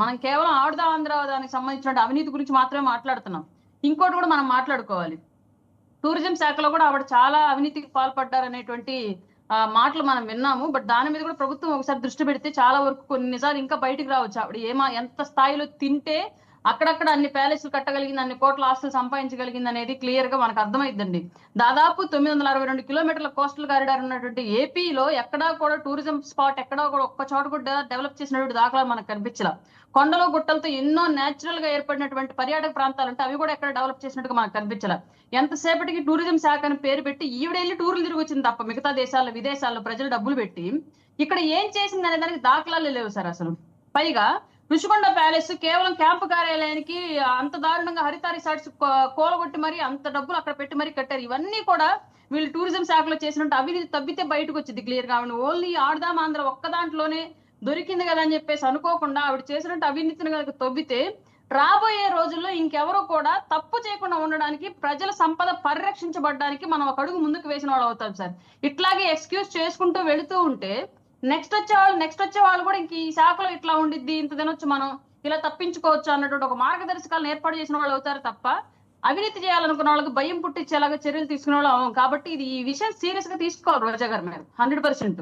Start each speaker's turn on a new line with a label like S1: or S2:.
S1: మనం కేవలం ఆడుదా ఆంధ్ర దానికి సంబంధించిన అవినీతి గురించి మాత్రమే మాట్లాడుతున్నాం. ఇంకోటి కూడా మనం మాట్లాడుకోవాలి. టూరిజం శాఖలో కూడా ఆవిడ చాలా అవినీతికి పాల్పడ్డారనేటువంటి మాటలు మనం విన్నాము. బట్ దాని మీద కూడా ప్రభుత్వం ఒకసారి దృష్టి పెడితే చాలా వరకు కొన్ని నిజాలు ఇంకా బయటకు రావచ్చు. ఆవిడ ఏమా ఎంత స్థాయిలో తింటే అక్కడక్కడ అన్ని ప్యాలెస్లు కట్టగలిగింది అన్ని కోట్ల ఆస్తులు సంపాదించగలిగింది అనేది క్లియర్గా మనకు అర్థమైందండి దాదాపు తొమ్మిది వందల అరవై రెండు కిలోమీటర్ల కోస్టల్ కారిడార్ ఉన్నటువంటి ఏపీలో ఎక్కడా కూడా టూరిజం స్పాట్ ఎక్కడా కూడా ఒక్క చోట కూడా డెవలప్ చేసినటువంటి దాఖలా మనకు కనిపించలా. కొండలు గుట్టలతో ఎన్నో నేచురల్గా ఏర్పడినటువంటి పర్యాటక ప్రాంతాలు అంటే అవి కూడా ఎక్కడ డెవలప్ చేసినట్టుగా మనకు కనిపించలా. ఎంతసేపటికి టూరిజం శాఖ అని పేరు పెట్టి ఈవిడెళ్ళి టూర్లు తిరిగి వచ్చింది తప్ప మిగతా దేశాల్లో విదేశాల్లో ప్రజలు డబ్బులు పెట్టి ఇక్కడ ఏం చేసింది అనే దానికి దాఖలాలు లేవు సార్ అసలు. పైగా రుషికొండ ప్యాలెస్ కేవలం క్యాంపు కార్యాలయానికి అంత దారుణంగా హరిత రిసార్ట్స్ కోలగొట్టి మరి అంత డబ్బులు అక్కడ పెట్టి మరీ కట్టారు. ఇవన్నీ కూడా వీళ్ళు టూరిజం శాఖలో చేసినట్టు అవినీతి తప్పితే బయటకు వచ్చింది క్లియర్ కావండి ఓన్లీ ఆడదాం ఆంధ్ర ఒక్క దాంట్లోనే దొరికింది కదా అని చెప్పేసి అనుకోకుండా ఆవిడ చేసినట్టు అవినీతిని కనుక తవ్వితే రాబోయే రోజుల్లో ఇంకెవరో కూడా తప్పు చేయకుండా ఉండడానికి ప్రజల సంపద పరిరక్షించబడడానికి మనం ఒక అడుగు ముందుకు వేసిన వాళ్ళు అవుతాం సార్. ఇట్లాగే ఎక్స్క్యూజ్ చేసుకుంటూ వెళుతూ ఉంటే నెక్స్ట్ వచ్చే వాళ్ళు నెక్స్ట్ వచ్చే వాళ్ళు కూడా ఇంక ఈ శాఖలో ఇట్లా ఉండిద్ది ఇంత తినొచ్చు మనం ఇలా తప్పించుకోవచ్చు అన్నటువంటి ఒక మార్గదర్శకాలను ఏర్పాటు చేసిన వాళ్ళు అవుతారు తప్ప అవినీతి చేయాలనుకున్న వాళ్ళకి భయం పుట్టించేలాగా చర్యలు తీసుకునే వాళ్ళు కాబట్టి ఇది ఈ విషయం సీరియస్గా తీసుకోవాలి రోజా గారు మీద హండ్రెడ్ పర్సెంట్